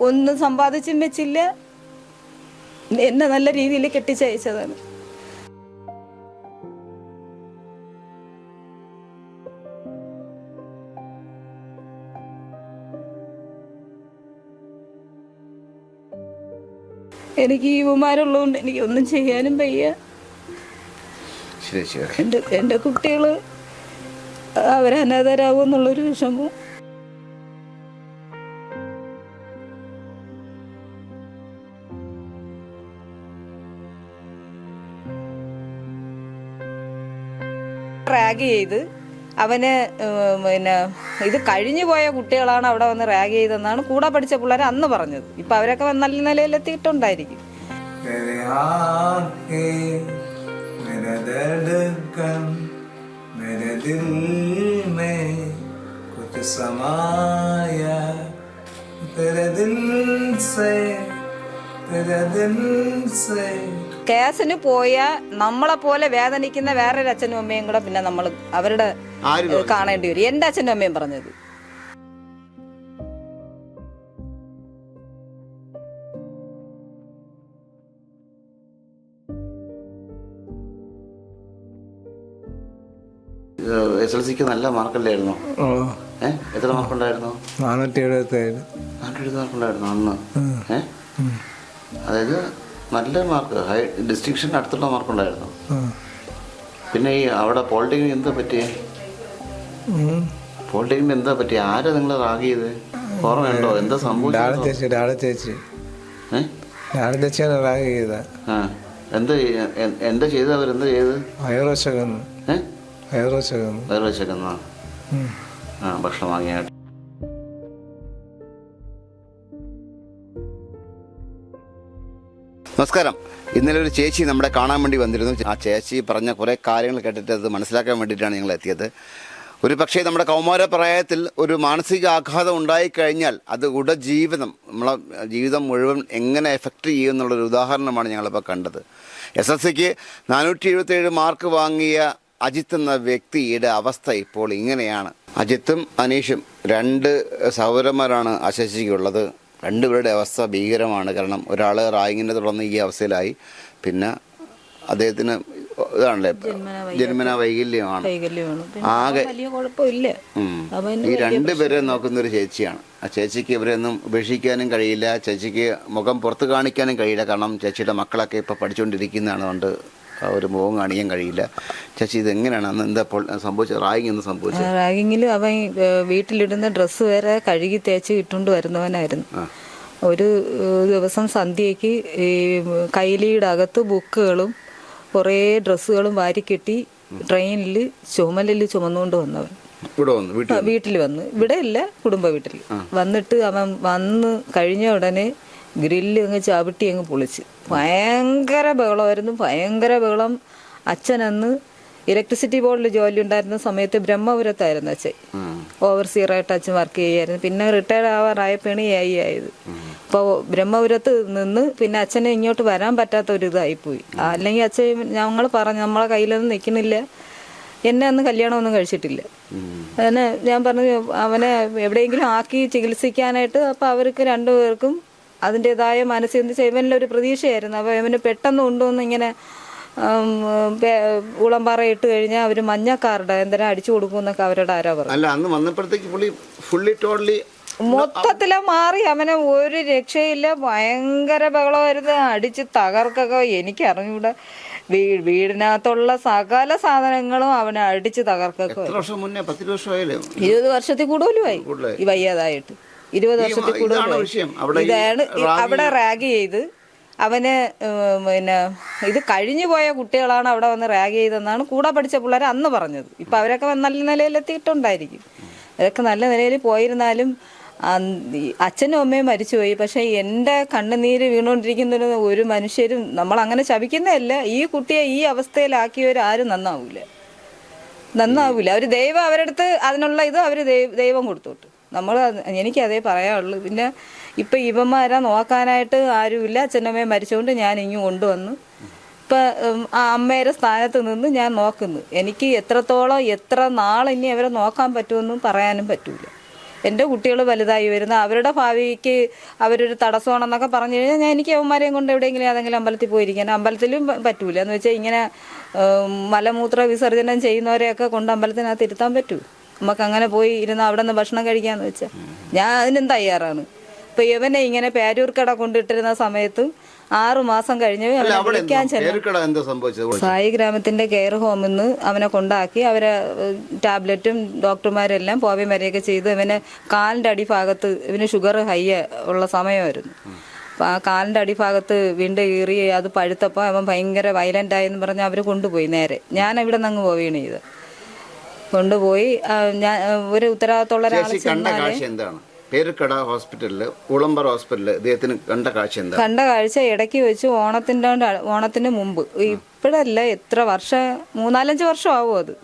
ഒന്നും സമ്പാദിച്ചും വെച്ചില്ല. എന്നെ നല്ല രീതിയിൽ കെട്ടിച്ചയച്ചതാണ്. എനിക്ക് ഈ ഉമാരുള്ളതുകൊണ്ട് എനിക്ക് ഒന്നും ചെയ്യാനും വയ്യ. എന്റെ എന്റെ കുട്ടികൾ അവരനാഥരാകും എന്നുള്ളൊരു റാഗ് ചെയ്ത് അവന് ഏർ പിന്നെ ഇത് കഴിഞ്ഞു പോയ കുട്ടികളാണ് അവിടെ വന്ന് റാഗ് ചെയ്തെന്നാണ് കൂടെ പഠിച്ച പിള്ളേർ അന്ന് പറഞ്ഞത് ഇപ്പൊ അവരൊക്കെ നല്ല നിലയിലെത്തിയിട്ടുണ്ടായിരിക്കും तेरे आंखें मेरा धड़कन मेरे दिल में कुछ समाया तेरे दिल से तेरे दिल से കേസിന് പോയ നമ്മളെ പോലെ വേദനിക്കുന്ന വേറൊരു അച്ഛനും അമ്മയും കൂടെ പിന്നെ നമ്മൾ അവരുടെ ആര് കാണേണ്ടി വരും. എന്റെ അച്ഛനും അമ്മയും പറഞ്ഞത്. എസ് എൽ സിക്ക് നല്ല മാർക്കല്ലായിരുന്നു? ഓ. ഏ എത്ര മാർക്കുണ്ടായിരുന്നു? നാനൂറ്റി എഴുപത്തേഴ്. നാനൂറ്റി മാർക്കുണ്ടായിരുന്നു അന്ന്. ഏഹ് അതായത് നല്ല മാർക്ക് ഹൈ ഡിസ്റ്റിങ്ഷൻ അടുത്തുള്ള മാർക്കുണ്ടായിരുന്നു പിന്നെ ഈ അവിടെ പോളിടെക്നിക് എന്താ പറ്റിയേ? പോളിടെക്നിക് എന്താ പറ്റിയ? ആരാ നിങ്ങൾ റാഗ് ചെയ്ത്? ഓർമ്മയുണ്ടോ? എന്താ സംഭവിച്ചത് റാഗ് ചെയ്ത എന്താ എന്താ ചെയ്ത് അവരെന്താ ചെയ്ത് വയറുവശകന്നു ഏ? വയറുവശകന്നു ആ ഭക്ഷണം വാങ്ങിയായിട്ട് നമസ്കാരം. ഇന്നലെ ഒരു ചേച്ചി നമ്മുടെ കാണാൻ വേണ്ടി വന്നിരുന്നു. ആ ചേച്ചി പറഞ്ഞ കുറേ കാര്യങ്ങൾ കേട്ടിട്ട് അത് മനസ്സിലാക്കാൻ വേണ്ടിയിട്ടാണ് ഞങ്ങൾ എത്തിയത്. ഒരു പക്ഷേ നമ്മുടെ കൗമാര പ്രായത്തിൽ ഒരു മാനസിക ആഘാതം ഉണ്ടായിക്കഴിഞ്ഞാൽ അത് ഉടജീവിതം നമ്മളെ ജീവിതം മുഴുവൻ എങ്ങനെ എഫക്റ്റ് ചെയ്യും എന്നുള്ളൊരു ഉദാഹരണമാണ് ഞങ്ങളിപ്പോൾ കണ്ടത്. എസ് എസ് സിക്ക് നാനൂറ്റി എഴുപത്തേഴ് മാർക്ക് വാങ്ങിയ അജിത്ത് എന്ന വ്യക്തിയുടെ അവസ്ഥ ഇപ്പോൾ ഇങ്ങനെയാണ്. അജിത്തും അനീഷും രണ്ട് സഹോദരന്മാരാണ് അശശിക്കുള്ളത് രണ്ടുപേരുടെ അവസ്ഥ ഭീകരമാണ്. കാരണം ഒരാൾ റായിങ്ങിനെ തുടർന്ന് ഈ അവസ്ഥയിലായി. പിന്നെ അദ്ദേഹത്തിന് ഇതാണല്ലേ? ജന്മന വൈകല്യമാണ്. ആകെ ഈ രണ്ടുപേരെ നോക്കുന്ന ഒരു ചേച്ചിയാണ്. ആ ചേച്ചിക്ക് ഇവരെയൊന്നും ഉപേക്ഷിക്കാനും കഴിയില്ല. ചേച്ചിക്ക് മുഖം പുറത്ത് കാണിക്കാനും കഴിയില്ല. കാരണം ചേച്ചിയുടെ മക്കളൊക്കെ ഇപ്പോൾ പഠിച്ചുകൊണ്ടിരിക്കുന്നതാണ് അതുകൊണ്ട് ആ ഒരു മുഖം കാണിക്കാൻ കഴിയില്ല. ചേച്ചി ഇത് എങ്ങനെയാണ് അന്ന് എന്താ സംഭവിച്ചത്? റാഗിങ് എന്ന് സംഭവിച്ചത്? റാഗിങ്ങിൽ അവൻ വീട്ടിലിടുന്ന ഡ്രസ്സ് വരെ കഴുകി തേച്ച് ഇട്ടുകൊണ്ട് വരുന്നവനായിരുന്നു. ഒരു ദിവസം സന്ധ്യയ്ക്ക് ഈ കൈലിയുടെ അകത്ത് ബുക്കുകളും കുറേ ഡ്രസ്സുകളും വാരിക്കെട്ടി ട്രെയിനിൽ ചുമലിൽ ചുമന്നുകൊണ്ട് വന്നവൻ. ഇവിടെ വന്നു വീട്ടിൽ വീട്ടിൽ വന്ന്. ഇവിടെ ഇല്ല കുടുംബ വീട്ടിൽ. വന്നിട്ട് അവൻ വന്ന് കഴിഞ്ഞ ഉടനെ ഗ്രില്ല് അങ്ങ് ചവിട്ടി അങ്ങ് പൊളിച്ച്. ഭയങ്കര ബഹളമായിരുന്നു. ഭയങ്കര ബഹളം. അച്ഛനന്ന് ഇലക്ട്രിസിറ്റി ബോർഡിൽ ജോലി ഉണ്ടായിരുന്ന സമയത്ത് ബ്രഹ്മപുരത്തായിരുന്നു അച്ഛൻ. ഓവർസിയറായിട്ട് അച്ഛൻ വർക്ക് ചെയ്യായിരുന്നു പിന്നെ റിട്ടയർഡ് ആവാറായപ്പോഴാണ് എ ഐ ആയത്. അപ്പോൾ ബ്രഹ്മപുരത്ത് നിന്ന് പിന്നെ അച്ഛനെ ഇങ്ങോട്ട് വരാൻ പറ്റാത്ത ഒരു ഇതായിപ്പോയി. അല്ലെങ്കിൽ അച്ഛൻ ഞങ്ങൾ പറഞ്ഞു നമ്മളെ കയ്യിലൊന്നും നിൽക്കുന്നില്ല. എന്നെ അന്ന് കല്യാണമൊന്നും കഴിച്ചിട്ടില്ല. അതിന് ഞാൻ പറഞ്ഞു അവനെ എവിടെയെങ്കിലും ആക്കി ചികിത്സിക്കാനായിട്ട് അപ്പോൾ അവർക്ക് രണ്ടുപേർക്കും അതിന്റെതായ മനസ്സിൽ ഒരു പ്രതീക്ഷയായിരുന്നു. അപ്പോൾ ഇവന് പെട്ടെന്ന് കൊണ്ടുവന്ന് ഇങ്ങനെ ഉളമ്പാറ ഇട്ട് കഴിഞ്ഞാൽ അവർ മഞ്ഞക്കാരുടെ എന്തിനാ അടിച്ചു കൊടുക്കും എന്നൊക്കെ അവരോട് ആരാ പറഞ്ഞു അല്ല അന്ന് വന്നപ്പോഴത്തേക്ക് പുള്ളി ഫുള്ളി ടോട്ടലി മൊത്തത്തിൽ മാറി. അവനെ ഒരു രക്ഷയില്ല. ഭയങ്കര ബഹളമായിരുന്നു. അടിച്ച് തകർക്കൊക്കെ എനിക്ക് അറിഞ്ഞൂടെ. വീടിനകത്തുള്ള സകല സാധനങ്ങളും അവനെ അടിച്ച് തകർക്കൊക്കെ ഇരുപത് വർഷത്തിൽ കൂടുതലുമായി. ഈ വയ്യാതായിട്ട്. ഇരുപത് വർഷത്തിൽ കൂടുതൽ ഇതാണ്. അവിടെ റാഗ് ചെയ്ത് അവന് പിന്നെ ഇത് കഴിഞ്ഞു പോയ കുട്ടികളാണ് അവിടെ വന്ന് റാഗ് ചെയ്തെന്നാണ് കൂടെ പഠിച്ച പിള്ളേർ അന്ന് പറഞ്ഞത്. ഇപ്പൊ അവരൊക്കെ നല്ല നിലയിലെത്തിയിട്ടുണ്ടായിരിക്കും. അതൊക്കെ നല്ല നിലയിൽ പോയിരുന്നാലും അച്ഛനും അമ്മയും മരിച്ചുപോയി. പക്ഷെ എന്റെ കണ്ണുനീര് വീണുകൊണ്ടിരിക്കുന്ന ഒരു മനുഷ്യരും നമ്മൾ അങ്ങനെ ശപിക്കുന്നതല്ല. ഈ കുട്ടിയെ ഈ അവസ്ഥയിലാക്കിയവരാരും നന്നാവൂല. നന്നാവൂല. അവർ ദൈവം അവരെടുത്ത് അതിനുള്ള ഇത് അവർ ദൈവം കൊടുത്തോട്ട്. നമ്മൾ എനിക്കതേ പറയാനുള്ളൂ. പിന്നെ ഇപ്പം ഇവന്മാരെ നോക്കാനായിട്ട് ആരുമില്ല. അച്ഛനമ്മയെ മരിച്ചുകൊണ്ട് ഞാൻ ഇങ്ങ് കൊണ്ടുവന്നു. ഇപ്പം ആ അമ്മയുടെ സ്ഥാനത്ത് നിന്ന് ഞാൻ നോക്കുന്നു. എനിക്ക് എത്രത്തോളം എത്ര നാൾ ഇനി അവരെ നോക്കാൻ പറ്റുമെന്നും പറയാനും പറ്റൂല. എന്റെ കുട്ടികൾ വലുതായി വരുന്ന അവരുടെ ഭാവിക്ക് അവരൊരു തടസ്സമാണെന്നൊക്കെ പറഞ്ഞു കഴിഞ്ഞാൽ ഞാൻ എനിക്ക് അവന്മാരെയും കൊണ്ട് എവിടെയെങ്കിലും ഏതെങ്കിലും അമ്പലത്തിൽ പോയിരിക്കാൻ അമ്പലത്തിലും പറ്റൂല. എന്ന് വെച്ചാൽ ഇങ്ങനെ മലമൂത്ര വിസർജനം ചെയ്യുന്നവരെയൊക്കെ കൊണ്ട് അമ്പലത്തിനകത്ത് ഇരുത്താൻ പറ്റൂ. നമുക്ക് അങ്ങനെ പോയി ഇരുന്ന് അവിടെ നിന്ന് ഭക്ഷണം കഴിക്കാന്ന് വെച്ചാൽ ഞാൻ അതിനും തയ്യാറാണ്. ഇപ്പൊ ഇവനെ ഇങ്ങനെ പേരൂർക്കട കൊണ്ടിട്ടിരുന്ന സമയത്ത് ആറു മാസം കഴിഞ്ഞ് അവനെ വിളിക്കാൻ ചെന്നു സായി ഗ്രാമത്തിന്റെ കെയർ ഹോമിൽ നിന്ന് അവനെ കൊണ്ടാക്കി അവരെ ടാബ്ലറ്റും ഡോക്ടർമാരെല്ലാം പോവുകയും വരെയൊക്കെ ചെയ്ത് ഇവനെ കാലിന്റെ അടിഭാഗത്ത് ഇവന് ഷുഗർ ഹൈ ഉള്ള സമയമായിരുന്നു. അപ്പൊ ആ കാലിന്റെ അടിഭാഗത്ത് വീണ്ടും കീറി അത് പഴുത്തപ്പോൾ അവൻ ഭയങ്കര വയലന്റ് ആയെന്ന് പറഞ്ഞ് അവർ കൊണ്ടുപോയി നേരെ. ഞാൻ ഇവിടെ നിന്ന് അങ്ങ് പോവുകയാണ് ചെയ്ത് കൊണ്ടുപോയി. ഞാൻ ഒരു ഉത്തരവാദിത്തമുള്ള ചേച്ചി കണ്ട കാഴ്ച എന്താണ്? പേരുക്കട ഹോസ്പിറ്റലിൽ ഉളമ്പർ ഹോസ്പിറ്റലിൽ ഇദ്ദേഹത്തിന് കണ്ട കാഴ്ച എന്താണ്? കണ്ട കാഴ്ച ഇടയ്ക്ക് വെച്ച് ഓണത്തിന്റെ ഓണത്തിന് മുമ്പ്. ഇപ്പോഴല്ല എത്ര വർഷം മൂന്നാലഞ്ച് വർഷം ആവും അത്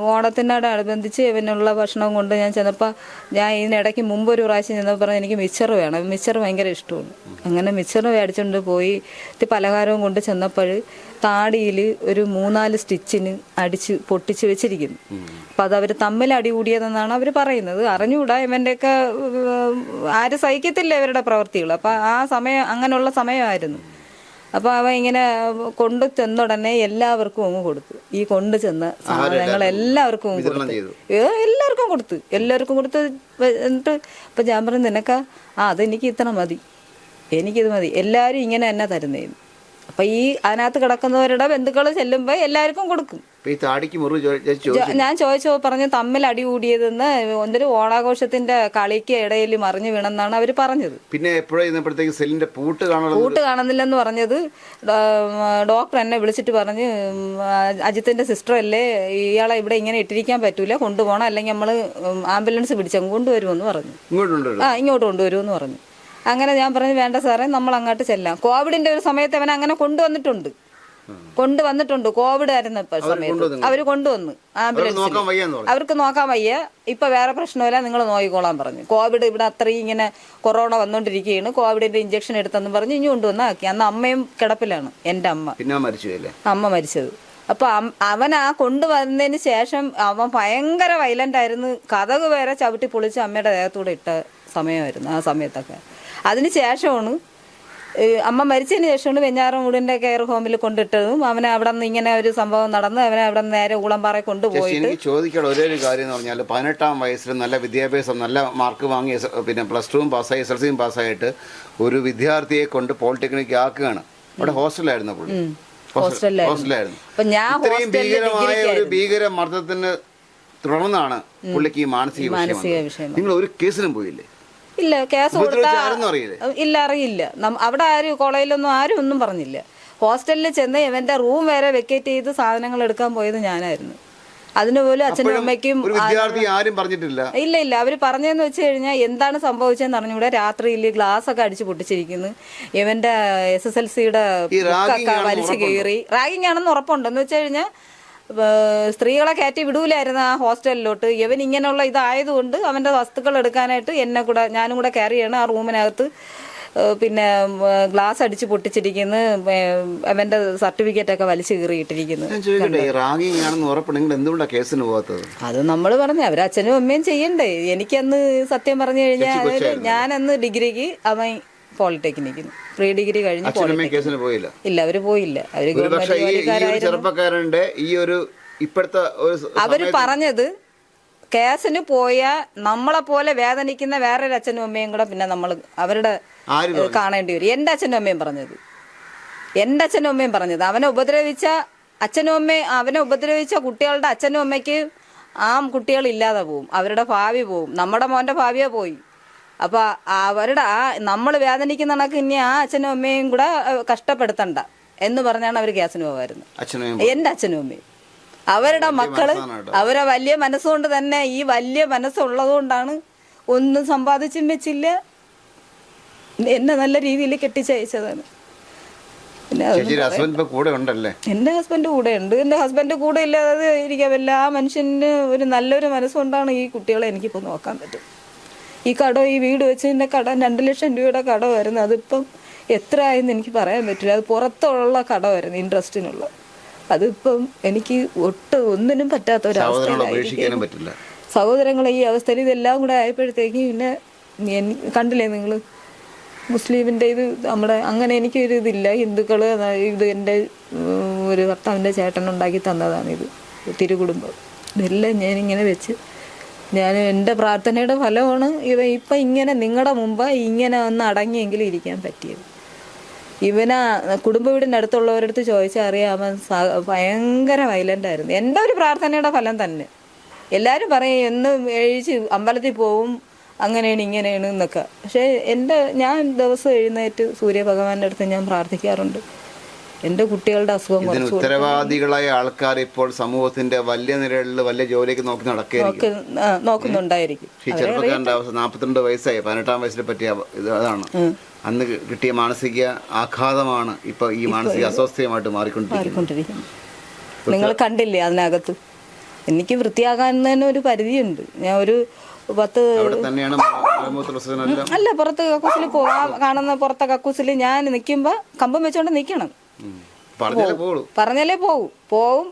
ഓണത്തിനോട് അനുബന്ധിച്ച് ഇവനുള്ള ഭക്ഷണം കൊണ്ട് ഞാൻ ചെന്നപ്പോൾ ഞാൻ ഇതിനിടയ്ക്ക് മുമ്പ് ഒരു പ്രാവശ്യം ചെന്നപ്പോൾ പറഞ്ഞു എനിക്ക് മിച്ചർ വേണം. മിച്ചർ ഭയങ്കര ഇഷ്ടമാണ്. അങ്ങനെ മിച്ചർ മേടിച്ചുകൊണ്ട് പോയി. പലഹാരവും കൊണ്ട് ചെന്നപ്പോൾ താടിയിൽ ഒരു മൂന്നാൽ സ്റ്റിച്ചിന് അടിച്ച് പൊട്ടിച്ച് വെച്ചിരിക്കുന്നു. അപ്പം അത് അവർ തമ്മിൽ അടികൂടിയതെന്നാണ് അവർ പറയുന്നത്. അറിഞ്ഞുകൂടാ ഇവന്റെയൊക്കെ ആരും സഹിക്കത്തില്ല ഇവരുടെ പ്രവൃത്തികൾ അപ്പം ആ സമയം അങ്ങനെയുള്ള സമയമായിരുന്നു. അപ്പോൾ അവ ഇങ്ങനെ കൊണ്ടു ചെന്നുടനെ എല്ലാവർക്കും അങ്ങ് കൊടുത്തു. ഈ കൊണ്ടു ചെന്ന സാധനങ്ങൾ എല്ലാവർക്കും അങ്ങ് കൊടുത്തു. എല്ലാവർക്കും കൊടുത്തു. എല്ലാവർക്കും കൊടുത്ത്. എന്നിട്ട് ഇപ്പൊ ഞാൻ പറഞ്ഞു നിനക്ക? ആ അതെനിക്ക് ഇത്ര മതി. എനിക്കിത് മതി. എല്ലാവരും ഇങ്ങനെ തന്നെ തരുന്നേന്ന്. അപ്പം ഈ അതിനകത്ത് കിടക്കുന്നവരുടെ ബന്ധുക്കൾ ചെല്ലുമ്പോൾ എല്ലാവർക്കും കൊടുക്കും. ഈ താടിക്ക് മുറിവ് ഞാൻ ചോദിച്ചോ പറഞ്ഞു തമ്മിൽ അടി കൂടിയതെന്ന് ഒന്നൊരു ഓണാഘോഷത്തിന്റെ കളിക്ക് ഇടയിൽ മറിഞ്ഞു വീണെന്നാണ് അവർ പറഞ്ഞത്. പിന്നെ എപ്പോഴും ഇരുന്നപ്പോഴത്തേക്ക് സെല്ലിന്റെ പൂട്ട് കാണുന്നത് പൂട്ട് കാണുന്നില്ലെന്ന് പറഞ്ഞത്. ഡോക്ടർ എന്നെ വിളിച്ചിട്ട് പറഞ്ഞു അജിത്തിന്റെ സിസ്റ്റർ അല്ലേ? ഇയാളെ ഇവിടെ ഇങ്ങനെ ഇട്ടിരിക്കാൻ പറ്റൂല കൊണ്ടുപോകണം അല്ലെങ്കിൽ നമ്മൾ ആംബുലൻസ് പിടിച്ചങ്ങ് കൊണ്ടുവരുമെന്ന് പറഞ്ഞു. ഇങ്ങോട്ടുണ്ട് ആ ഇങ്ങോട്ട് കൊണ്ടുവരുമെന്ന് പറഞ്ഞു. അങ്ങനെ ഞാൻ പറഞ്ഞു വേണ്ട സാറേ നമ്മൾ അങ്ങോട്ട് ചെല്ലാം. കോവിഡിന്റെ ഒരു സമയത്ത് അവൻ അങ്ങനെ കൊണ്ടുവന്നിട്ടുണ്ട്. കൊണ്ടുവന്നിട്ടുണ്ട്. കോവിഡ് ആയിരുന്നു ഇപ്പൊ സമയത്ത്. അവർ കൊണ്ടുവന്നു. ആംബുലൻസ് അവർക്ക് നോക്കാൻ വയ്യ. ഇപ്പൊ വേറെ പ്രശ്നമില്ല. നിങ്ങൾ നോക്കിക്കോളാൻ പറഞ്ഞു. കോവിഡ് ഇവിടെ അത്രയും ഇങ്ങനെ കൊറോണ വന്നോണ്ടിരിക്കുകയാണ് കോവിഡിന്റെ ഇഞ്ചക്ഷൻ എടുത്തെന്ന് പറഞ്ഞു ഇനി കൊണ്ടുവന്നാക്കി അന്ന് അമ്മയും കിടപ്പിലാണ്. എന്റെ അമ്മ. അമ്മ മരിച്ചത്. അപ്പൊ അവൻ ആ കൊണ്ടുവന്നതിന് ശേഷം അവൻ ഭയങ്കര വയലന്റ് ആയിരുന്നു. കഥക് വരെ ചവിട്ടി പൊളിച്ച് അമ്മയുടെ ദേഹത്തൂടെ ഇട്ട സമയമായിരുന്നു ആ സമയത്തൊക്കെ. അതിന് ശേഷമാണ് അമ്മ മരിച്ചതിന് ശേഷമാണ് വെഞ്ഞാറമൂടിന്റെ കെയർ ഹോമിൽ കൊണ്ടിട്ടതും. അവനെ അവിടെ നിന്ന് ഇങ്ങനെ ഒരു സംഭവം നടന്ന് അവനെ അവിടെ നിന്ന് നേരെ ഊളംപാറ കൊണ്ടുപോയി എനിക്ക് ചോദിക്കണം. ഒരേ ഒരു കാര്യം എന്ന് പറഞ്ഞാൽ പതിനെട്ടാം വയസ്സിൽ നല്ല വിദ്യാഭ്യാസം നല്ല മാർക്ക് വാങ്ങിയ പിന്നെ പ്ലസ് ടുവും പാസ്സായി എസ് എൽ സിയും പാസ്സായിട്ട് ഒരു വിദ്യാർത്ഥിയെ കൊണ്ട് പോളിടെക്നിക് ആക്കുകയാണ്. അവിടെ ഹോസ്റ്റലായിരുന്നു പുള്ളി. ഹോസ്റ്റലായിരുന്നു ഭീകരമായ ഒരു ഭീകര മർദ്ദത്തിന് തുടർന്നാണ് പുള്ളിക്ക് ഈ മാനസിക മാനസിക വിഷയം നിങ്ങൾ ഒരു കേസിനും പോയില്ലേ? ഇല്ല കേസ് കൊടുത്താൽ ഇല്ല അറിയില്ല. അവിടെ ആരും കോളേജിലൊന്നും ആരും ഒന്നും പറഞ്ഞില്ല. ഹോസ്റ്റലിൽ ചെന്ന് ഇവന്റെ റൂം വരെ വെക്കേറ്റ് ചെയ്ത് സാധനങ്ങൾ എടുക്കാൻ പോയത് ഞാനായിരുന്നു. അതിനുപോലും അച്ഛനും അമ്മയ്ക്കും ആരും പറഞ്ഞിട്ടില്ല? ഇല്ല ഇല്ല. അവർ പറഞ്ഞതെന്ന് വെച്ച് കഴിഞ്ഞാൽ എന്താണ് സംഭവിച്ചതെന്ന് അറിഞ്ഞൂടെ രാത്രിയിൽ ഗ്ലാസ് ഒക്കെ അടിച്ചു പൊട്ടിച്ചിരിക്കുന്നു. ഇവന്റെ എസ് എസ് എൽ സിയുടെ വലിച്ചു കയറി റാഗിങ് ആണെന്ന് ഉറപ്പുണ്ടെന്ന് വെച്ച് കഴിഞ്ഞാൽ സ്ത്രീകളെ കയറ്റി വിടൂലായിരുന്നു ആ ഹോസ്റ്റലിലോട്ട്. ഇവൻ ഇങ്ങനെയുള്ള ഇതായതുകൊണ്ട് അവന്റെ വസ്തുക്കൾ എടുക്കാനായിട്ട് എന്നെ കൂടെ ഞാനും കൂടെ കയറി ചെയ്യണം ആ റൂമിനകത്ത്. പിന്നെ ഗ്ലാസ് അടിച്ച് പൊട്ടിച്ചിരിക്കുന്നു. അവന്റെ സർട്ടിഫിക്കറ്റ് ഒക്കെ വലിച്ചു കീറിയിട്ടിരിക്കുന്നു. കേസിന് പോകാത്തത്? അത് നമ്മൾ പറഞ്ഞു അവരച്ഛനും അമ്മയും ചെയ്യണ്ടേ. എനിക്കന്ന് സത്യം പറഞ്ഞു കഴിഞ്ഞാൽ ഞാനന്ന് ഡിഗ്രിക്ക് അവൻ പോളിടെക്നിക്കിന്. പ്രീ ഡിഗ്രി കഴിഞ്ഞ് പോയില്ല? ഇല്ല അവർ പോയില്ല. അവർ ഗവൺമെന്റ് ഈ ഒരു ജോലിക്കാരായിരുന്നു. ഈ ഒരു ഇപ്പോഴത്തെ അവർ പറഞ്ഞത് കേസിന് പോയ നമ്മളെ പോലെ വേദനിക്കുന്ന വേറൊരു അച്ഛനും അമ്മയും കൂടെ പിന്നെ നമ്മൾ അവരുടെ കാണേണ്ടി വരും. എന്റെ അച്ഛനും അമ്മയും പറഞ്ഞത്. എന്റെ അച്ഛനും അമ്മയും പറഞ്ഞത്. അവനെ ഉപദ്രവിച്ച അച്ഛനും അമ്മയും അവനെ ഉപദ്രവിച്ച കുട്ടികളുടെ അച്ഛനും അമ്മയ്ക്ക് ആ കുട്ടികൾ ഇല്ലാതെ പോവും. അവരുടെ ഭാവി പോവും. നമ്മുടെ മോന്റെ ഭാവിയെ പോയി. അപ്പൊ അവരുടെ ആ നമ്മൾ വേദനിക്കുന്ന കണക്ക് ഇനി ആ അച്ഛനും അമ്മയും കൂടെ കഷ്ടപ്പെടുത്തണ്ട എന്ന് പറഞ്ഞാണ് അവർ ഗ്യാസിന് പോകാറുണ്ട് എന്റെ എന്റെ അച്ഛനും അമ്മയും. അവരുടെ മക്കൾ അവരെ വലിയ മനസ്സുകൊണ്ട് തന്നെ ഈ വലിയ മനസ്സുള്ളത് കൊണ്ടാണ് ഒന്നും സമ്പാദിച്ചും വെച്ചില്ല. എന്നെ നല്ല രീതിയിൽ കെട്ടിച്ചയച്ചതാണ്. എന്റെ ഹസ്ബൻഡ് കൂടെ ഉണ്ടല്ലേ? എന്റെ ഹസ്ബൻഡ് കൂടെ ഉണ്ട്. എന്റെ ഹസ്ബൻഡ് കൂടെ ഇല്ലാതെ ഇരിക്കാൻ പറ്റില്ല ആ മനുഷ്യന് ഒരു നല്ലൊരു മനസ്സുകൊണ്ടാണ് ഈ കുട്ടികളെ എനിക്കിപ്പോ നോക്കാൻ പറ്റും. ഈ കടം ഈ വീട് വെച്ചതിന്റെ കടം രണ്ട് ലക്ഷം രൂപയുടെ കടമായിരുന്നു അതിപ്പം എത്ര ആയെന്ന് എനിക്ക് പറയാൻ പറ്റില്ല. അത് പുറത്തുള്ള കടമായിരുന്നു ഇൻട്രസ്റ്റിനുള്ള. അതിപ്പം എനിക്ക് ഒട്ടും ഒന്നിനും പറ്റാത്ത ഒരു അവസ്ഥയിലായിരിക്കും സഹോദരങ്ങളെ ഈ അവസ്ഥയിൽ ഇതെല്ലാം കൂടെ ആയപ്പോഴത്തേക്ക് പിന്നെ കണ്ടില്ലേ നിങ്ങൾ? മുസ്ലിമിന്റെ ഇത് നമ്മുടെ അങ്ങനെ എനിക്കൊരു ഇതില്ല. ഹിന്ദുക്കൾ ഇത് എന്റെ ഒരു ഭർത്താവിന്റെ ചേട്ടൻ ഉണ്ടാക്കി തന്നതാണ് ഇത് തിരുകുടുംബം. ഇതെല്ലാം ഞാനിങ്ങനെ വെച്ച് ഞാൻ എന്റെ പ്രാർത്ഥനയുടെ ഫലമാണ് ഇവ ഇപ്പം ഇങ്ങനെ നിങ്ങളുടെ മുമ്പ് ഇങ്ങനെ ഒന്ന് അടങ്ങിയെങ്കിലും ഇരിക്കാൻ പറ്റിയത്. ഇവനാ കുടുംബ വീടിന്റെ അടുത്തുള്ളവരടുത്ത് ചോദിച്ചാൽ അറിയാം സ- ഭയങ്കര വയലന്റ് ആയിരുന്നു. എന്റെ ഒരു പ്രാർത്ഥനയുടെ ഫലം തന്നെ. എല്ലാവരും പറയും എന്നും എഴുതിച്ച് അമ്പലത്തിൽ പോവും അങ്ങനെയാണ് ഇങ്ങനെയാണ് എന്നൊക്കെ. പക്ഷേ എന്റെ ഞാൻ ദിവസം എഴുന്നേറ്റ് സൂര്യഭഗവാന്റെ അടുത്ത് ഞാൻ പ്രാർത്ഥിക്കാറുണ്ട്. എന്റെ കുട്ടികളുടെ അസുഖം ഇതിന് ഉത്തരവാദികളായ ആൾക്കാർ ഇപ്പോൾ സമൂഹത്തിന്റെ വലിയ നിരകളിൽ വലിയ ജോലിയൊക്കെ നോക്കി നടക്കുകയായിരിക്കും. നോക്കുന്നുണ്ടായിരിക്കും. ഈ ചെറുപ്പക്കാരന്റെ അവസ്ഥ നാൽപ്പത്തിരണ്ട് വയസ്സായി പതിനെട്ടാം വയസ്സിനെ പറ്റിയ ഇതാണ് അന്ന് കിട്ടിയ മാനസിക ആഘാതമാണ് ഇപ്പൊ ഈ മാനസിക അസ്വസ്ഥയുമായിട്ട് മാറിക്കൊണ്ടിരിക്കുന്നത്. നിങ്ങൾ കണ്ടില്ലേ അതിനകത്ത്? എനിക്ക് വൃത്തിയാകാൻ ഒരു പരിധിയുണ്ട്. ഞാൻ ഒരു പത്ത് അല്ല പുറത്ത് കക്കൂസിൽ പോവാ കാണുന്ന പുറത്തെ കക്കൂസിൽ ഞാൻ നിൽക്കുമ്പോൾ കമ്പം വെച്ചുകൊണ്ട് നിൽക്കണം പറഞ്ഞാലേ പോകും പോവും. പോവും.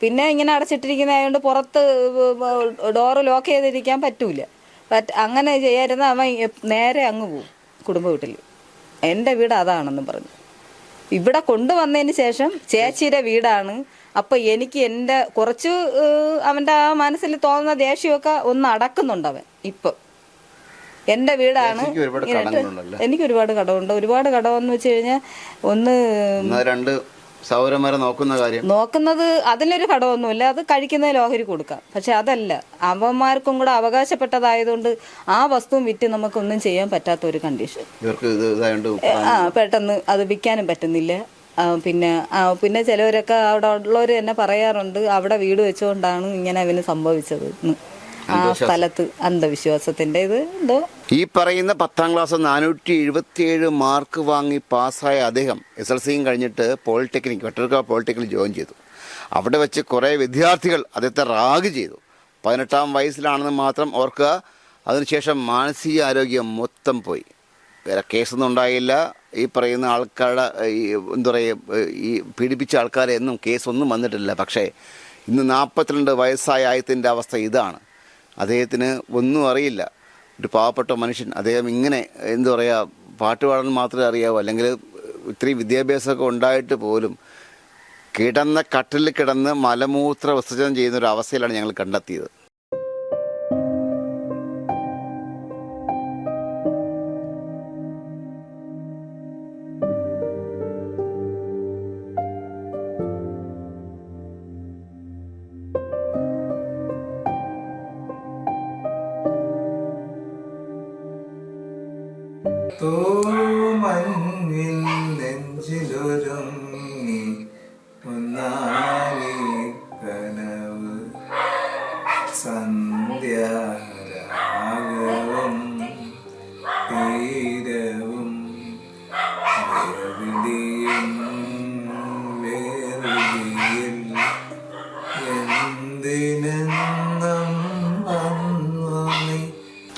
പിന്നെ ഇങ്ങനെ അടച്ചിട്ടിരിക്കുന്നതായതുകൊണ്ട് പുറത്ത് ഡോറ് ലോക്ക് ചെയ്തിരിക്കാൻ പറ്റൂല. പറ്റ അങ്ങനെ ചെയ്യാതിരുന്ന അവൻ നേരെ അങ്ങ് പോവും കുടുംബ വീട്ടിൽ എന്റെ വീട് അതാണെന്ന് പറഞ്ഞു. ഇവിടെ കൊണ്ടുവന്നതിന് ശേഷം ചേച്ചിയുടെ വീടാണ്. അപ്പൊ എനിക്ക് എന്റെ കുറച്ച് അവന്റെ അവന്റെ ആ മനസ്സിൽ തോന്നുന്ന ദേഷ്യമൊക്കെ ഒന്ന് അടക്കുന്നുണ്ട് അവൻ ഇപ്പം. എന്റെ വീടാണ്. എനിക്ക് ഒരുപാട് കടമുണ്ട്. ഒരുപാട് കടമെന്ന് വെച്ച് കഴിഞ്ഞാൽ ഒന്ന് രണ്ട് സൗരന്മാരെ നോക്കുന്ന കാര്യം. നോക്കുന്നത് അതിലൊരു കടമൊന്നുമില്ല. അത് കഴിക്കുന്നതിൽ ഓഹരി കൊടുക്കാം. പക്ഷെ അതല്ല. അവന്മാർക്കും കൂടെ അവകാശപ്പെട്ടതായതുകൊണ്ട് ആ വസ്തുവും വിറ്റ് നമുക്കൊന്നും ചെയ്യാൻ പറ്റാത്ത ഒരു കണ്ടീഷൻ ഇവർക്ക് ആ പെട്ടെന്ന് അത് വിൽക്കാനും പറ്റുന്നില്ല. പിന്നെ പിന്നെ ചിലവരൊക്കെ അവിടെ ഉള്ളവർ തന്നെ പറയാറുണ്ട് അവിടെ വീട് വെച്ചുകൊണ്ടാണ് ഇങ്ങനെ അവന് സംഭവിച്ചത്. ആ സ്ഥലത്ത് അന്ധവിശ്വാസത്തിന്റെ ഇത് എന്തോ? ഈ പറയുന്ന പത്താം ക്ലാസ് നാനൂറ്റി എഴുപത്തിയേഴ് മാർക്ക് വാങ്ങി പാസ്സായ അദ്ദേഹം എസ് എൽ സിയും കഴിഞ്ഞിട്ട് പോളിടെക്നിക് വെട്ടർക്കാവ് പോളിടെക്നിക് ജോയിൻ ചെയ്തു. അവിടെ വെച്ച് കുറേ വിദ്യാർത്ഥികൾ അദ്ദേഹത്തെ റാഗ് ചെയ്തു. പതിനെട്ടാം വയസ്സിലാണെന്ന് മാത്രം ഓർക്കുക. അതിനുശേഷം മാനസിക ആരോഗ്യം മൊത്തം പോയി. വേറെ കേസൊന്നും ഉണ്ടായില്ല. ഈ പറയുന്ന ആൾക്കാരുടെ ഈ എന്താ പറയുക ഈ പീഡിപ്പിച്ച ആൾക്കാരെ ഒന്നും കേസൊന്നും വന്നിട്ടില്ല. പക്ഷേ ഇന്ന് നാൽപ്പത്തിരണ്ട് വയസ്സായ ആയത്തിന്റെ അവസ്ഥ ഇതാണ്. അദ്ദേഹത്തിന് ഒന്നും അറിയില്ല. ഒരു പാവപ്പെട്ട മനുഷ്യൻ. അദ്ദേഹം ഇങ്ങനെ എന്താ പറയുക പാട്ട് പാടാൻ മാത്രമേ അറിയാവൂ. അല്ലെങ്കിൽ ഇത്രയും വിദ്യാഭ്യാസമൊക്കെ ഉണ്ടായിട്ട് പോലും കിടന്ന കട്ടിൽ കിടന്ന് മലമൂത്ര വിസർജനം ചെയ്യുന്ന ഒരു അവസ്ഥയിലാണ് ഞങ്ങൾ കണ്ടെത്തിയത്.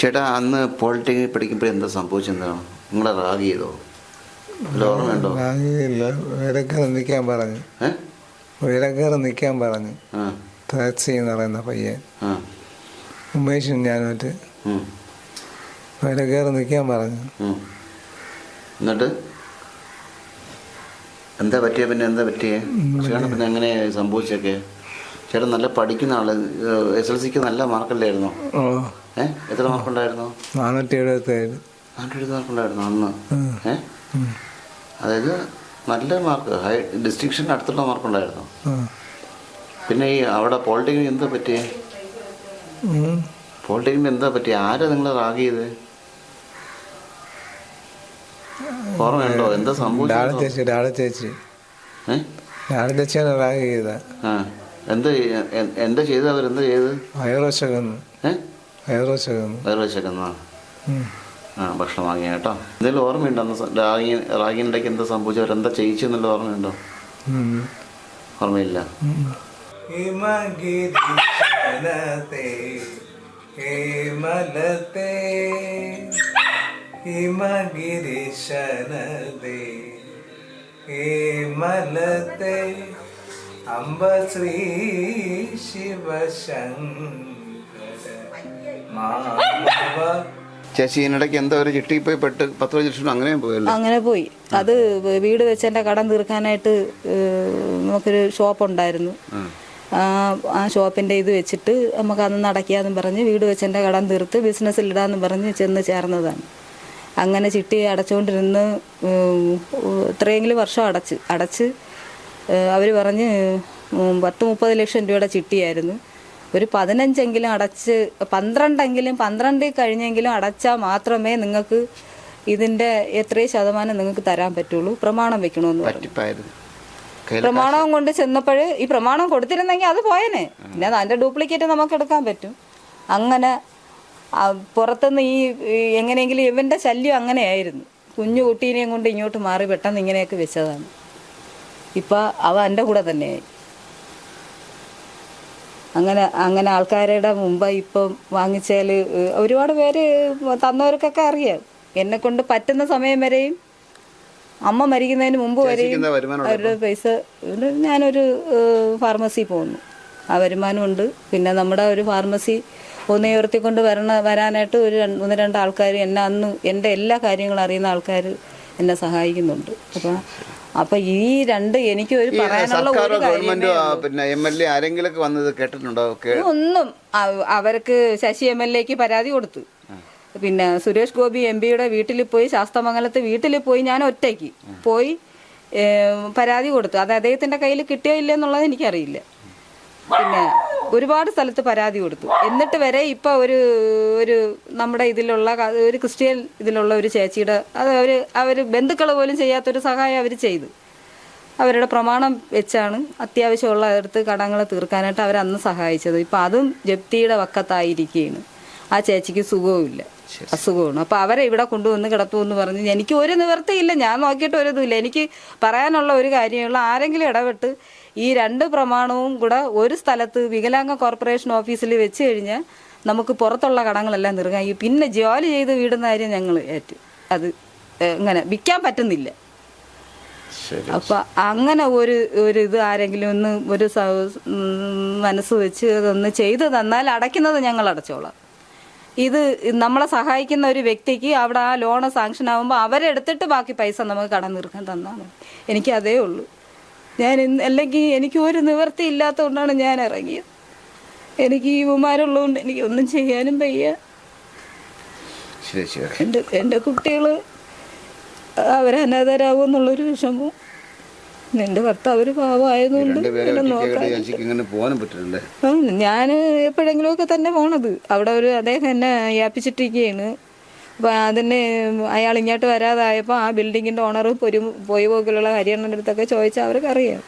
ചേട്ടാ അന്ന് പോളിടെക്നിക് പഠിക്കുമ്പോൾ എന്താ സംഭവിച്ചെന്താണ്? നിങ്ങളെ റാഗ് ചെയ്തോ? ഓർമ്മയുണ്ടോ വാങ്ങിയില്ല ഉയരക്കര നിൽക്കാൻ പറഞ്ഞു. ഏ? ഉയരക്കര നിൽക്കാൻ പറഞ്ഞു. താക്സി എന്ന് പറയുന്ന പയ്യൻ. ഉമേഷും ഞാനുമായിട്ട്. ഉം, ഉയരക്കര നിൽക്കാൻ പറഞ്ഞു. എന്നിട്ട്? എന്താ പറ്റിയ പിന്നെ? എന്താ പറ്റിയേ? ചേട്ടൻ പിന്നെ എങ്ങനെ സംഭവിച്ചൊക്കെ? ചേട്ടൻ നല്ല പഠിക്കുന്ന ആൾ. എസ് എൽ സിക്ക് നല്ല മാർക്കല്ലായിരുന്നോ ഓ ഏ? എത്ര മാർക്കുണ്ടായിരുന്നു? നാനൂറ്റി എഴുപത്തേഴ് നാനൂറ്റി മാർക്കുണ്ടായിരുന്നു അന്ന്. അതായത് നല്ല മാർക്ക്. ഹൈ ഡിസ്റ്റിങ്ഷൻ അടുത്തുള്ള മാർക്കുണ്ടായിരുന്നു. പിന്നെ ഈ അവിടെ പോളിടെക്നിക് എന്താ പറ്റിയേ. പോളിടെക്നിക് എന്താ പറ്റിയ? ആരാ നിങ്ങളെ റാഗ് ചെയ്ത് ഓർമ്മയുണ്ടോ? എന്താ സംഭവിച്ചത് എന്താ എന്താ ചെയ്ത് അവരെന്താ ചെയ്ത് വയറുവശം വേറെ ആ ഭക്ഷണം വാങ്ങിയ കേട്ടോ. എന്തെങ്കിലും ഓർമ്മയുണ്ടോ അന്ന് റാഗി റാഗിനിടയ്ക്ക് എന്താ സംഭവിച്ചു? അവരെന്താ ചെയ്യിച്ചു എന്നുള്ള ഓർമ്മയുണ്ടോ ഓർമ്മയില്ല. ഹേമലത്തെ അംബ ശ്രീ ശിവശങ്കര മാമവ ചേച്ചി ഇതിനിടയ്ക്ക് എന്തോ ഒരു ചിട്ടി പോയി പെട്ട് പത്ത് പതിനഞ്ച് ലക്ഷം അങ്ങനെ പോയല്ലോ. അങ്ങനെ പോയി. അത് വീട് വെച്ചതിന്റെ കടം തീർക്കാനായിട്ട് നമുക്കൊരു ഷോപ്പ് ഉണ്ടായിരുന്നു ആ ഷോപ്പിന്റെ ഷോപ്പിന്റെ ഇത് വെച്ചിട്ട് നമുക്ക് അന്ന് നടക്കിയാന്നും പറഞ്ഞ് വീട് വെച്ചതിന്റെ കടം തീർത്ത് ബിസിനസ്സിൽ ബിസിനസ്സിലിടാന്ന് പറഞ്ഞ് ചെന്ന് ചേർന്നതാണ്. അങ്ങനെ ചിട്ടി അടച്ചുകൊണ്ടിരുന്ന് ഇത്രയെങ്കിലും വർഷം അടച്ച് അടച്ച് അവർ പറഞ്ഞ് പത്ത് മുപ്പത് ലക്ഷം രൂപയുടെ ചിട്ടിയായിരുന്നു. ഒരു പതിനഞ്ചെങ്കിലും അടച്ച് പന്ത്രണ്ടെങ്കിലും പന്ത്രണ്ടിൽ കഴിഞ്ഞെങ്കിലും അടച്ചാൽ മാത്രമേ നിങ്ങൾക്ക് ഇതിന്റെ എത്രയും ശതമാനം നിങ്ങൾക്ക് തരാൻ പറ്റുള്ളൂ. പ്രമാണം വെക്കണമെന്ന് പറഞ്ഞു. പറ്റിപ്പായിരുന്നു. പ്രമാണം കൊണ്ട് ചെന്നപ്പോൾ ഈ പ്രമാണം കൊടുത്തിരുന്നെങ്കിൽ അത് പോയനെ. പിന്നെ അതിന്റെ ഡ്യൂപ്ലിക്കേറ്റ് നമുക്ക് എടുക്കാൻ പറ്റും. അങ്ങനെ പുറത്തുനിന്ന് ഈ ഈ എങ്ങനെയെങ്കിലും ഇവന്റെ ശല്യം അങ്ങനെയായിരുന്നു. കുഞ്ഞു കുട്ടീനെയും കൊണ്ട് ഇങ്ങോട്ട് മാറി പെട്ടെന്ന് ഇങ്ങനെയൊക്കെ വെച്ചതാണ്. ഇപ്പം അവ എന്റെ കൂടെ തന്നെയായി. അങ്ങനെ അങ്ങനെ ആൾക്കാരുടെ മുമ്പ് ഇപ്പം വാങ്ങിച്ചാൽ ഒരുപാട് പേര് തന്നവർക്കൊക്കെ അറിയാം. എന്നെ കൊണ്ട് പറ്റുന്ന സമയം വരെയും അമ്മ മരിക്കുന്നതിന് മുമ്പ് വരെയും അവരുടെ പൈസ ഞാനൊരു ഫാർമസി പോകുന്നു ആ വരുമാനമുണ്ട് പിന്നെ നമ്മുടെ ഒരു ഫാർമസി ഒന്ന് ഉയർത്തിക്കൊണ്ട് വരണ വരാനായിട്ട് ഒരു ഒന്ന് രണ്ട് ആൾക്കാർ എന്നെ അന്ന് എന്റെ എല്ലാ കാര്യങ്ങളും അറിയുന്ന ആൾക്കാർ എന്നെ സഹായിക്കുന്നുണ്ട്. അപ്പം അപ്പം ഈ രണ്ട് എനിക്ക് ഒരു പറയാനുള്ള സർക്കാരോ ഒരു കാര്യമേ ഗവൺമെന്റോ പിന്നെ എം എൽ എ ആരെങ്കിലൊക്കെ വന്നത് കേട്ടിട്ടുണ്ടോ? കേ- ഒന്നും അവ- അവർക്ക് ശശി എം എൽ എക്ക് പരാതി കൊടുത്തു. പിന്നെ സുരേഷ് ഗോപി എം പിയുടെ വീട്ടിൽ പോയി ശാസ്തമംഗലത്ത് വീട്ടിൽ പോയി ഞാൻ ഒറ്റയ്ക്ക് പോയി ഏ, പരാതി കൊടുത്തു. അത് അദ്ദേഹത്തിന്റെ കയ്യിൽ കിട്ടിയോ ഇല്ല എന്നുള്ളത് എനിക്കറിയില്ല. പിന്നെ ഒരുപാട് സ്ഥലത്ത് പരാതി കൊടുത്തു. എന്നിട്ട് വരെ ഇപ്പൊ ഒരു ഒരു നമ്മുടെ ഇതിലുള്ള ഒരു ക്രിസ്ത്യൻ ഇതിലുള്ള ഒരു ചേച്ചിയുടെ അത് അവർ അവർ ബന്ധുക്കൾ പോലും ചെയ്യാത്തൊരു സഹായം അവർ ചെയ്തു. അവരുടെ പ്രമാണം വെച്ചാണ് അത്യാവശ്യമുള്ള അടുത്ത് കടങ്ങൾ തീർക്കാനായിട്ട് അവർ അന്ന് സഹായിച്ചത്. ഇപ്പൊ അതും ജപ്തിയുടെ വക്കത്തായിരിക്കുകയാണ് ആ ചേച്ചിക്ക് സുഖവുമില്ല. അസുഖമാണ്. അപ്പൊ അവരെ ഇവിടെ കൊണ്ടുവന്ന് കിടത്തു എന്ന് പറഞ്ഞ് എനിക്ക് ഒരു നിവൃത്തിയില്ല. ഞാൻ നോക്കിയിട്ട് ഒരു ഇതുമില്ല. എനിക്ക് പറയാനുള്ള ഒരു കാര്യമുള്ള ആരെങ്കിലും ഇടപെട്ട് ഈ രണ്ട് പ്രമാണവും കൂടെ ഒരു സ്ഥലത്ത് വികലാംഗ കോർപ്പറേഷൻ ഓഫീസിൽ വെച്ച് കഴിഞ്ഞാൽ നമുക്ക് പുറത്തുള്ള കടങ്ങളെല്ലാം തീർക്കാം ഈ പിന്നെ ജോലി ചെയ്ത് വീടുന്ന കാര്യം ഞങ്ങൾ ഏറ്റു അത് ഇങ്ങനെ വിൽക്കാൻ പറ്റുന്നില്ല. അപ്പൊ അങ്ങനെ ഒരു ഒരു ഇത് ആരെങ്കിലും ഒന്ന് ഒരു മനസ്സ് വെച്ച് അതൊന്ന് ചെയ്തു തന്നാൽ അടയ്ക്കുന്നത് ഞങ്ങൾ അടച്ചോളാം. ഇത് നമ്മളെ സഹായിക്കുന്ന ഒരു വ്യക്തിക്ക് അവിടെ ആ ലോണ് സാങ്ഷൻ ആകുമ്പോൾ അവരെടുത്തിട്ട് ബാക്കി പൈസ നമുക്ക് കടം തീർക്കാൻ തന്നാൽ മതി. എനിക്ക് അതേ ഉള്ളൂ. ഞാൻ ഇന്ന് അല്ലെങ്കിൽ എനിക്ക് ഒരു നിവൃത്തി ഇല്ലാത്തതുകൊണ്ടാണ് ഞാൻ ഇറങ്ങിയത്. എനിക്ക് ഈ ഉമാരുള്ളതുകൊണ്ട് എനിക്ക് ഒന്നും ചെയ്യാനും വയ്യ. ശരി ശരി. എന്റെ എന്റെ കുട്ടികൾ അവരനാഥരാകും എന്നുള്ളൊരു വിഷമവും നിന്റെ ഭർത്താവ് ഒരു പാവമായതുകൊണ്ട് ഞാൻ എപ്പോഴെങ്കിലുമൊക്കെ തന്നെ പോണത്. അവിടെ ഒരു അദ്ദേഹം എന്നെ വ്യാപിച്ചിട്ടിരിക്കുകയാണ് അപ്പം അതിന് അയാൾ ഇങ്ങോട്ട് വരാതായപ്പോൾ ആ ബിൽഡിങ്ങിന്റെ ഓണർ പൊരു പോയി പോക്കിലുള്ള ഹരിയണ്ണന്റെ അടുത്തൊക്കെ ചോദിച്ചാൽ അവർക്ക് അറിയാം.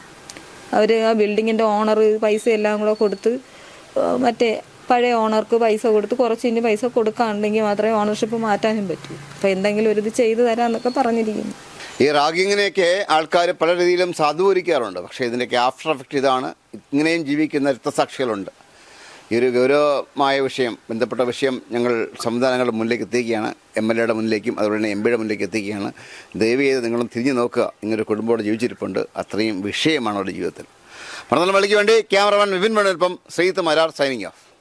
അവർ ആ ബിൽഡിങ്ങിന്റെ ഓണർ പൈസ എല്ലാം കൂടെ കൊടുത്ത് മറ്റേ പഴയ ഓണർക്ക് പൈസ കൊടുത്ത് കുറച്ച് ഇനി പൈസ കൊടുക്കാണ്ടെങ്കിൽ മാത്രമേ ഓണർഷിപ്പ് മാറ്റാനും പറ്റൂ. അപ്പോൾ എന്തെങ്കിലും ഒരു ഇത് ചെയ്തു തരാമെന്നൊക്കെ പറഞ്ഞിരിക്കുന്നു. ഈ റാഗിങ്ങിനെയൊക്കെ ആൾക്കാർ പല രീതിയിലും സാധൂകരിക്കാറുണ്ട്. പക്ഷേ ഇതിന്റെയൊക്കെ ആഫ്റ്റർ എഫക്റ്റ് ഇതാണ്. ഇങ്ങനെയും ജീവിക്കുന്ന രക്തസാക്ഷികളുണ്ട്. ഈ ഒരു ഗൗരവമായ വിഷയം ബന്ധപ്പെട്ട വിഷയം ഞങ്ങൾ സംവിധാനങ്ങളുടെ മുന്നിലേക്ക് എത്തിക്കുകയാണ് എം എൽ എയുടെ മുന്നിലേക്കും അതുപോലെ തന്നെ എം പിയുടെ മുന്നിലേക്ക് എത്തിക്കുകയാണ് ദയവ് ചെയ്ത് നിങ്ങളും തിരിഞ്ഞു നോക്കുക. ഇങ്ങനൊരു കുടുംബത്തോടെ ജീവിച്ചിരിപ്പുണ്ട്. അത്രയും വിഷയമാണ് അവരുടെ ജീവിതത്തിൽ. മളിക്ക് വേണ്ടി ക്യാമറമാൻ വിപിൻ മണിപ്പം ശ്രീത്ത് മരാർ സൈനിങ് ഓഫ്